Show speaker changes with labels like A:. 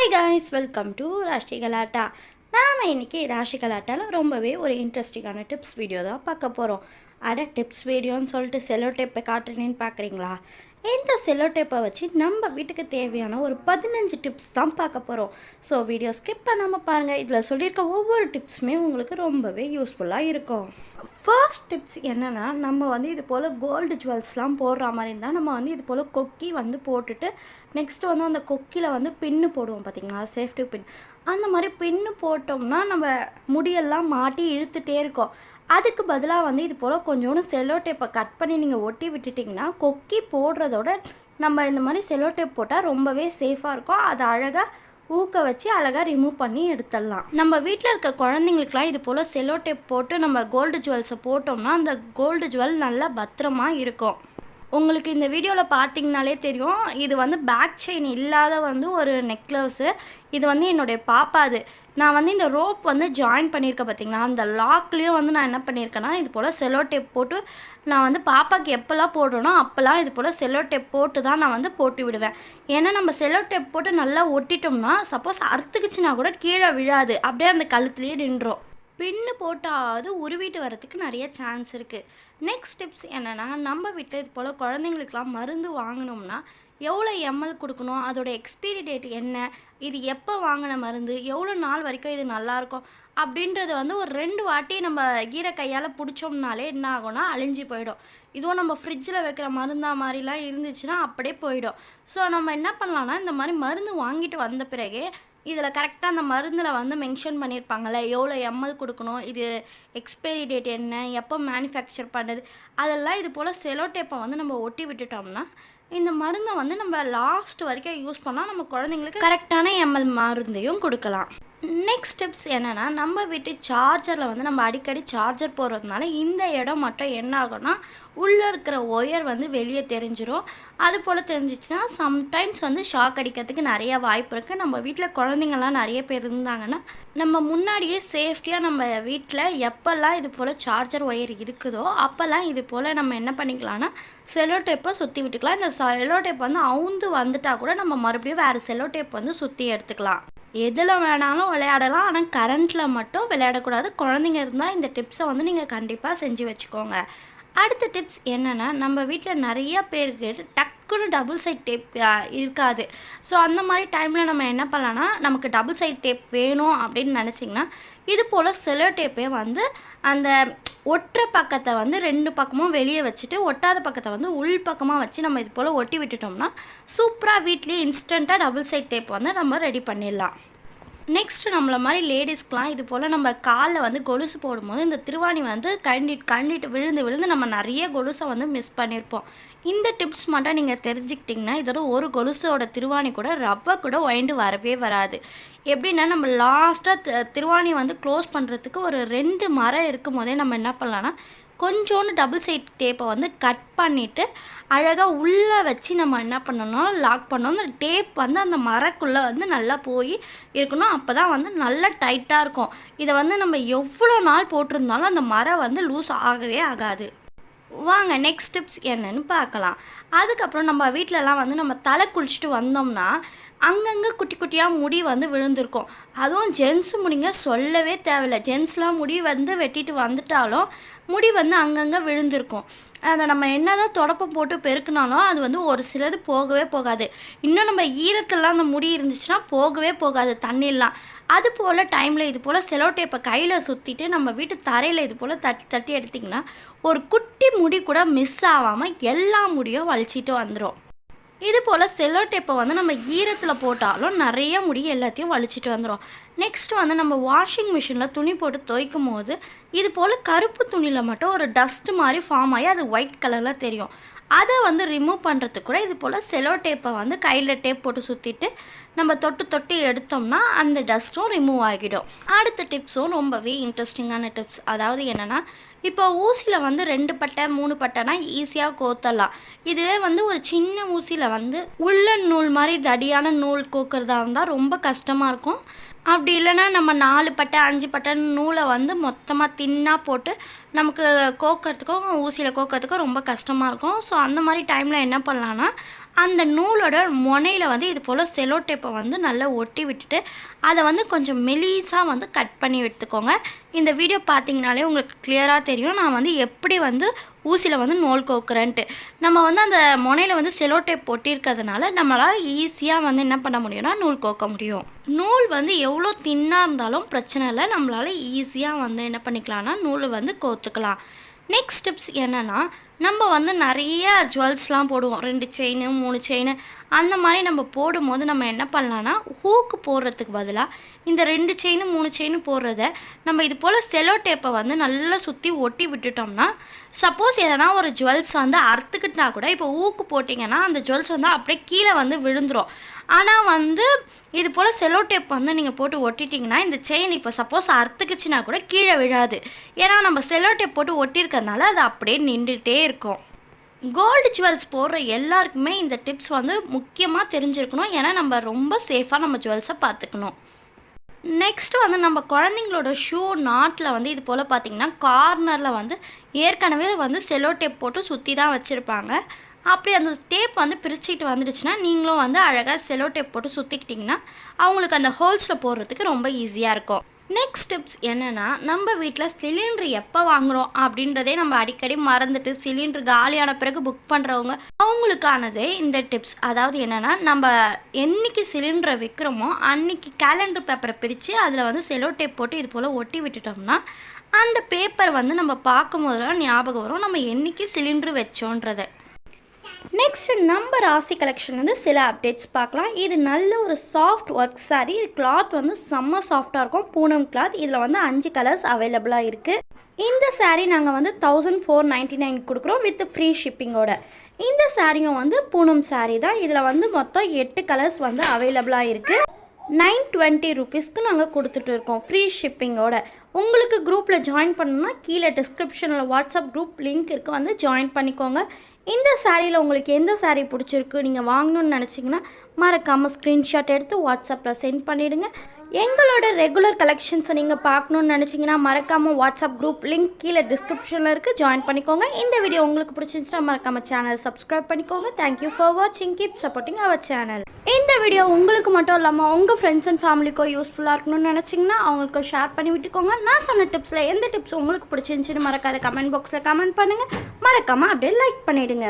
A: Hi guys welcome to Rashti Galatta நாம் இன்றைக்கி ராஷி கலாட்டாவில் ரொம்பவே ஒரு இன்ட்ரெஸ்டிங்கான டிப்ஸ் வீடியோ தான் பார்க்க போகிறோம் அட டிப்ஸ் வீடியோன்னு சொல்லிட்டு செல்லோ டேப்பை காட்டுறேன்னு பார்க்குறீங்களா? இந்த செல்லோ டேப்பை வச்சு நம்ம வீட்டுக்கு தேவையான ஒரு பதினஞ்சு டிப்ஸ் தான் பார்க்க போகிறோம் ஸோ வீடியோ ஸ்கிப் பண்ணாமல் பாருங்கள் இதில் சொல்லியிருக்க ஒவ்வொரு டிப்ஸுமே உங்களுக்கு ரொம்பவே யூஸ்ஃபுல்லாக இருக்கும். ஃபர்ஸ்ட் டிப்ஸ் என்னென்னா நம்ம வந்து இது போல் கோல்டு ஜுவல்ஸ்லாம் போடுற மாதிரி இருந்தால் நம்ம வந்து இது போல் கொக்கி வந்து போட்டுட்டு நெக்ஸ்ட் வந்து அந்த கொக்கியில் வந்து பின்னு போடுவோம் பார்த்தீங்களா சேஃப்டி பின் அந்த மாதிரி பின்னு போட்டோம்னா நம்ம முடியெல்லாம் மாட்டி இழுத்துட்டே இருக்கோம். அதுக்கு பதிலாக வந்து இது போல் கொஞ்சோண்டு செல்லோ டேப்பை கட் பண்ணி நீங்கள் ஒட்டி விட்டுட்டிங்கன்னா கொக்கி போடுறதோட நம்ம இந்த மாதிரி செல்லோ டேப் போட்டால் ரொம்பவே சேஃபாக இருக்கும். அது அழகாக ஊக்க வச்சு அழகாக ரிமூவ் பண்ணி எடுத்துடலாம். நம்ம வீட்டில் இருக்க குழந்தைங்களுக்குலாம் இது போல் செல்லோ டேப் போட்டு நம்ம கோல்டு ஜுவல்ஸை போட்டோம்னா அந்த கோல்டு ஜுவல் நல்லா பத்திரமா இருக்கும். உங்களுக்கு இந்த வீடியோவில் பார்த்தீங்கனாலே தெரியும் இது வந்து பேக் செயின் இல்லாத வந்து ஒரு நெக்லஸ்ஸு இது வந்து என்னுடைய பாப்பா அது. நான் வந்து இந்த ரோப் வந்து ஜாயின் பண்ணியிருக்கேன் பார்த்தீங்களா? அந்த லாக்லேயும் வந்து நான் என்ன பண்ணியிருக்கேன்னா இது போல் செல்லோ டேப் போட்டு நான் வந்து பாப்பாக்கு எப்போல்லாம் போடுறனோ அப்போல்லாம் இது போல் செல்லோ டேப் போட்டு தான் நான் வந்து போட்டு விடுவேன். ஏன்னா நம்ம செல்லோ டேப் போட்டு நல்லா ஒட்டிட்டோம்னா சப்போஸ் அறுத்துக்குச்சுன்னா கூட கீழே விழாது. அப்படியே அந்த கழுத்துலேயே நின்றோம் பின்னு போட்டாவது உருவிட்டு வரதுக்கு நிறைய சான்ஸ் இருக்குது நெக்ஸ்ட் டிப்ஸ் என்னென்னா நம்ம வீட்டில் இது போல் குழந்தைங்களுக்குலாம் மருந்து வாங்கினோம்னா எவ்வளோ எம்எல் கொடுக்கணும் அதோட எக்ஸ்பீரி டேட் என்ன இது எப்போ வாங்கின மருந்து எவ்வளோ நாள் வரைக்கும் இது நல்லாயிருக்கும் அப்படின்றத வந்து ஒரு ரெண்டு வாட்டி நம்ம ஈர கையால் பிடிச்சோம்னாலே என்ன ஆகும்னா அழிஞ்சு போயிடும். இதுவும் நம்ம ஃப்ரிட்ஜில் வைக்கிற மருந்தா மாதிரிலாம் இருந்துச்சுன்னா அப்படியே போயிடும். ஸோ நம்ம என்ன பண்ணலாம்னா இந்த மாதிரி மருந்து வாங்கிட்டு வந்த பிறகு இதில் கரெக்டாக அந்த மருந்தில் வந்து மென்ஷன் பண்ணியிருப்பாங்கள்ல எவ்வளோ எம்எல் கொடுக்கணும் இது எக்ஸ்பைரி டேட் என்ன எப்போ மேனுஃபேக்சர் பண்ணுது அதெல்லாம் இது போல் செலோ டேப்பை வந்து நம்ம ஒட்டி விட்டுட்டோம்னா இந்த மருந்தை வந்து நம்ம லாஸ்ட் வரைக்கும் யூஸ் பண்ணால் நம்ம குழந்தைங்களுக்கு கரெக்டான எம்எல் மருந்தையும் கொடுக்கலாம். நெக்ஸ்ட் டிப்ஸ் என்னென்னா நம்ம வீட்டு சார்ஜரில் வந்து நம்ம அடிக்கடி சார்ஜர் போடுறதுனால இந்த இடம் மட்டும் என்ன ஆகும்னா உள்ளே இருக்கிற ஒயர் வந்து வெளியே தெரிஞ்சிடும் அது போல் தெரிஞ்சிச்சுன்னா சம்டைம்ஸ் வந்து ஷாக் அடிக்கிறதுக்கு நிறைய வாய்ப்பு இருக்குது நம்ம வீட்டில் குழந்தைங்கள்லாம் நிறைய பேர் இருந்தாங்கன்னா நம்ம முன்னாடியே சேஃப்டியாக நம்ம வீட்டில் எப்போல்லாம் இது போல் சார்ஜர் ஒயர் இருக்குதோ அப்போல்லாம் இது போல் நம்ம என்ன பண்ணிக்கலாம்னா செல்லோ டேப்பை சுற்றி விட்டுக்கலாம். இந்த செல்லோ டேப் வந்து அவுந்து வந்துட்டால் கூட நம்ம மறுபடியும் வேறு செல்லோ டேப் வந்து சுற்றி எடுத்துக்கலாம். எதில் வேணாலும் விளையாடலாம். ஆனால் கரண்ட்டில் மட்டும் விளையாடக்கூடாது. குழந்தைங்க இருந்தால் இந்த டிப்ஸை வந்து நீங்கள் கண்டிப்பாக செஞ்சு வச்சுக்கோங்க. அடுத்த டிப்ஸ் என்னென்னா நம்ம வீட்டில் நிறைய பேருக்கு டக் டக்குன்னு டபுள் சைட் டேப் இருக்காது. ஸோ அந்த மாதிரி டைமில் நம்ம என்ன பண்ணலான்னா நமக்கு டபுள் சைட் டேப் வேணும் அப்படின்னு நினச்சிங்கன்னா இது போல் செலோ டேப்பே வந்து அந்த ஒட்டுற பக்கத்தை வந்து ரெண்டு பக்கமும் வெளியே வச்சுட்டு ஒட்டாத பக்கத்தை வந்து உள் பக்கமாக வச்சு நம்ம இது போல் ஒட்டி விட்டுட்டோம்னா சூப்பராக வீட்லேயே இன்ஸ்டண்ட்டாக டபுள் சைட் டேப் வந்து நம்ம ரெடி பண்ணிடலாம். நெக்ஸ்ட் நம்மள மாதிரி லேடிஸ்க்கெலாம் இது போல் நம்ம காலில் வந்து கொலுசு போடும்போது இந்த திருவாணி வந்து கண்டிட்டு கண்டிட்டு விழுந்து விழுந்து நம்ம நிறைய கொலுசை வந்து மிஸ் பண்ணியிருப்போம் இந்த டிப்ஸ் மட்டும் நீங்கள் தெரிஞ்சுக்கிட்டிங்கன்னா இதோட ஒரு கொலுசோட திருவாணி கூட ரவ்வை கூட ஒயண்டு வரவே வராது. எப்படின்னா நம்ம லாஸ்ட்டாக திருவாணி வந்து க்ளோஸ் பண்ணுறதுக்கு ஒரு ரெண்டு மரம் இருக்கும் போதே நம்ம என்ன பண்ணலான்னா கொஞ்சோண்டு டபுள் சைட் டேப்பை வந்து கட் பண்ணிவிட்டு அழகாக உள்ளே வச்சு நம்ம என்ன பண்ணணும்? லாக் பண்ணணும். அந்த டேப் வந்து அந்த மரக்குள்ளே வந்து நல்லா போய் இருக்கணும். அப்போ தான் வந்து நல்லா டைட்டாக இருக்கும். இதை வந்து நம்ம எவ்வளோ நாள் போட்டிருந்தாலும் அந்த மரம் வந்து லூஸ் ஆகவே ஆகாது. வாங்க நெக்ஸ்ட் ஸ்டெப்ஸ் என்னன்னு பார்க்கலாம். அதுக்கப்புறம் நம்ம வீட்டிலலாம் வந்து நம்ம தலை குளிச்சுட்டு வந்தோம்னா அங்கங்கே குட்டி குட்டியாக முடி வந்து விழுந்திருக்கும். அதுவும் ஜென்ஸ் முடிங்க சொல்லவே தேவையில்ல. ஜென்ஸ்லாம் முடி வந்து வெட்டிட்டு வந்துட்டாலும் முடி வந்து அங்கங்கே விழுந்திருக்கும். அதை நம்ம என்ன தான் தொடப்பம் போட்டு பெருக்கினாலும் அது வந்து ஒரு சிலது போகவே போகாது. இன்னும் நம்ம ஈரத்துலலாம் அந்த முடி இருந்துச்சுன்னா போகவே போகாது தண்ணிலாம். அது போல் டைமில் இது போல் செலோட்டேப்பை கையில் சுற்றிட்டு நம்ம வீட்டு தரையில் இது போல் தட்டி தட்டி எடுத்திங்கன்னா ஒரு குட்டி முடி கூட மிஸ் ஆகாமல் எல்லா முடியும் வலிச்சிட்டு வந்துடும் இது போல் செல்லோ டேப்பை வந்து நம்ம ஈரத்தில் போட்டாலும் நிறைய முடி எல்லாத்தையும் வலிச்சிட்டு வந்துடும் நெக்ஸ்ட் வந்து நம்ம வாஷிங் மிஷினில் துணி போட்டு துவைக்கும் போது இது போல் கருப்பு துணியில் மட்டும் ஒரு டஸ்ட் மாதிரி ஃபார்ம் ஆகி அது ஒயிட் கலரில் தெரியும். அதை வந்து ரிமூவ் பண்ணுறதுக்கு கூட இது போல் செலோ டேப்பை வந்து கையில் டேப் போட்டு சுற்றிட்டு நம்ம தொட்டு தொட்டு எடுத்தோம்னா அந்த டஸ்ட்டும் ரிமூவ் ஆகிடும். அடுத்த டிப்ஸும் ரொம்பவே இன்ட்ரெஸ்டிங்கான டிப்ஸ் அதாவது என்னென்னா இப்போ ஊசியில் வந்து ரெண்டு பட்டை மூணு பட்டைனா ஈஸியாக கோத்தலாம். இதுவே வந்து ஒரு சின்ன ஊசியில் வந்து உள்ளன் நூல் மாதிரி தடியான நூல் கோக்கிறதா இருந்தால் ரொம்ப கஷ்டமாக இருக்கும். அப்படி இல்லைன்னா நம்ம நாலு பட்டை அஞ்சு பட்டை நூலை வந்து மொத்தமாக தின்னாக போட்டு நமக்கு கோக்கிறதுக்கும் ஊசியில் கோக்கிறதுக்கும் ரொம்ப கஷ்டமாக இருக்கும். ஸோ அந்த மாதிரி டைமில் என்ன பண்ணலான்னா அந்த நூலோட முனையில் வந்து இது போல் செலோ டேப்பை வந்து நல்லா ஒட்டி விட்டுட்டு அதை வந்து கொஞ்சம் மெலீஸாக வந்து கட் பண்ணி எடுத்துக்கோங்க. இந்த வீடியோ பார்த்தீங்கனாலே உங்களுக்கு கிளியராக தெரியும். நான் வந்து எப்படி வந்து ஊசியில் வந்து நூல் கோக்குறேன்ட்டு. நம்ம வந்து அந்த முனையில் வந்து செலோ டேப் ஒட்டியிருக்கிறதுனால நம்மளால் ஈஸியாக வந்து என்ன பண்ண முடியும்னா நூல் கோக்க முடியும். நூல் வந்து எவ்வளோ தின்னாக இருந்தாலும் பிரச்சனை இல்லை. நம்மளால் ஈஸியாக வந்து என்ன பண்ணிக்கலாம்னா நூல் வந்து கோத்துக்கலாம். நெக்ஸ்ட் டிப்ஸ் என்னென்னா நம்ம வந்து நிறைய ஜுவல்ஸ்லாம் போடுவோம். ரெண்டு செயின் மூணு செயின் அந்த மாதிரி நம்ம போடும்போது நம்ம என்ன பண்ணலான்னா ஹூக்கு போடுறதுக்கு பதிலாக இந்த ரெண்டு செயின் மூணு செயின் போடுறத நம்ம இது போல் செலோ டேப்பை வந்து நல்லா சுற்றி ஒட்டி விட்டுட்டோம்னா சப்போஸ் எதனா ஒரு ஜுவல்ஸ் வந்து அறுத்துக்கிட்டா கூட இப்போ ஊக்கு போட்டிங்கன்னா அந்த ஜுவல்ஸ் வந்து அப்படியே கீழே வந்து விழுந்துடும் ஆனால் வந்து இது போல் செலோ டேப் வந்து நீங்கள் போட்டு ஒட்டிட்டிங்கன்னா இந்த செயின் இப்போ சப்போஸ் அறுத்துக்குச்சுன்னா கூட கீழே விழாது. ஏன்னா நம்ம செலோ டேப் போட்டு ஒட்டியிருக்கறனால அது அப்படியே நின்றுட்டே இருக்கும். கோல்டு ஜுவல்ஸ் போடுற எல்லாருக்குமே இந்த டிப்ஸ் வந்து முக்கியமாக தெரிஞ்சிருக்கணும். ஏன்னா நம்ம ரொம்ப சேஃபாக நம்ம ஜுவல்ஸை பார்த்துக்கணும். நெக்ஸ்ட் வந்து நம்ம குழந்தைங்களோட ஷூ நாட்டில் வந்து இது போல் பார்த்திங்கன்னா கார்னரில் வந்து ஏற்கனவே வந்து செலோ டேப் போட்டு சுற்றி தான் வச்சுருப்பாங்க. அப்படி அந்த டேப் வந்து பிரிச்சுக்கிட்டு வந்துடுச்சுன்னா நீங்களும் வந்து அழகாக செலோ டேப் போட்டு சுற்றிக்கிட்டிங்கன்னா அவங்களுக்கு அந்த ஹோல்ஸில் போடுறதுக்கு ரொம்ப ஈஸியாக இருக்கும். நெக்ஸ்ட் டிப்ஸ் என்னென்னா நம்ம வீட்டில் சிலிண்டர் எப்போ வாங்குகிறோம் அப்படின்றதே நம்ம அடிக்கடி மறந்துட்டு சிலிண்டர் காலியான பிறகு புக் பண்ணுறவங்க அவங்களுக்கானதே இந்த டிப்ஸ் அதாவது என்னென்னா நம்ம என்னைக்கு சிலிண்டரை விற்கிறோமோ அன்னைக்கு கேலண்டர் பேப்பரை பிரித்து அதில் வந்து செலோ டேப் போட்டு இது போல் ஒட்டி விட்டுட்டோம்னா அந்த பேப்பர் வந்து நம்ம பார்க்கும்போதெல்லாம் ஞாபகம் வரும். நம்ம என்றைக்கு சிலிண்டர் வச்சோன்றதை. நெக்ஸ்ட் நம்ம ராசி கலெக்ஷன்லேருந்து சில அப்டேட்ஸ் பார்க்கலாம். இது நல்ல ஒரு சாஃப்ட் ஒர்க் saree. இது கிளாத் வந்து செம்ம சாஃப்டாக இருக்கும். பூனம் கிளாத் இதில் வந்து அஞ்சு கலர்ஸ் அவைலபிளாக இருக்குது இந்த சாரீ நாங்கள் வந்து தௌசண்ட் ஃபோர் நைன்ட்டி நைன் கொடுக்குறோம் வித் ஃப்ரீ ஷிப்பிங்கோட இந்த சாரியும் வந்து பூனம் சாரீ தான். இதில் வந்து மொத்தம் எட்டு கலர்ஸ் வந்து அவைலபிளாக இருக்குது நைன் டுவெண்ட்டி ருபீஸ்க்கு நாங்கள் கொடுத்துட்டு இருக்கோம் ஃப்ரீ ஷிப்பிங்கோட உங்களுக்கு குரூப்பில் ஜாயின் பண்ணணும்னா கீழே டிஸ்கிரிப்ஷனில் வாட்ஸ்அப் குரூப் லிங்க் இருக்குது வந்து ஜாயின் பண்ணிக்கோங்க. இந்த சாரியில் உங்களுக்கு எந்த சாரீ பிடிச்சிருக்கு நீங்கள் வாங்கணும்னு நினச்சிங்கன்னா மறக்காமல் ஸ்க்ரீன்ஷாட் எடுத்து வாட்ஸ்அப்பில் சென்ட் பண்ணிவிடுங்க எங்களோட ரெகுலர் கலெக்ஷன்ஸை நீங்கள் பார்க்கணுன்னு நினச்சிங்கன்னா மறக்காமல் வாட்ஸ்அப் குரூப் லிங்க் கீழே டிஸ்கிரிப்ஷனில் இருக்குது ஜாயின் பண்ணிக்கோங்க. இந்த வீடியோ உங்களுக்கு பிடிச்சிருந்துச்சுன்னா மறக்காமல் சேனல் சப்ஸ்கிரைப் பண்ணிக்கோங்க. தேங்க்யூ ஃபார் வாட்சிங் கீப் சப்போர்ட்டிங் அவர் சேனல் இந்த வீடியோ உங்களுக்கு மட்டும் இல்லாமல் உங்கள் ஃப்ரெண்ட்ஸ் அண்ட் ஃபேமிலிக்கோ யூஸ்ஃபுல்லாக இருக்கணும்னு நினச்சிங்கன்னா அவங்களுக்கு ஷேர் பண்ணி விட்டுக்கோங்க. நான் சொன்ன டிப்ஸில் எந்த டிப்ஸ் உங்களுக்கு பிடிச்சிருந்துச்சின்னு மறக்காத கமெண்ட் பாக்ஸில் கமெண்ட் பண்ணுங்கள் மறக்காமல் அப்படியே லைக் பண்ணிவிடுங்க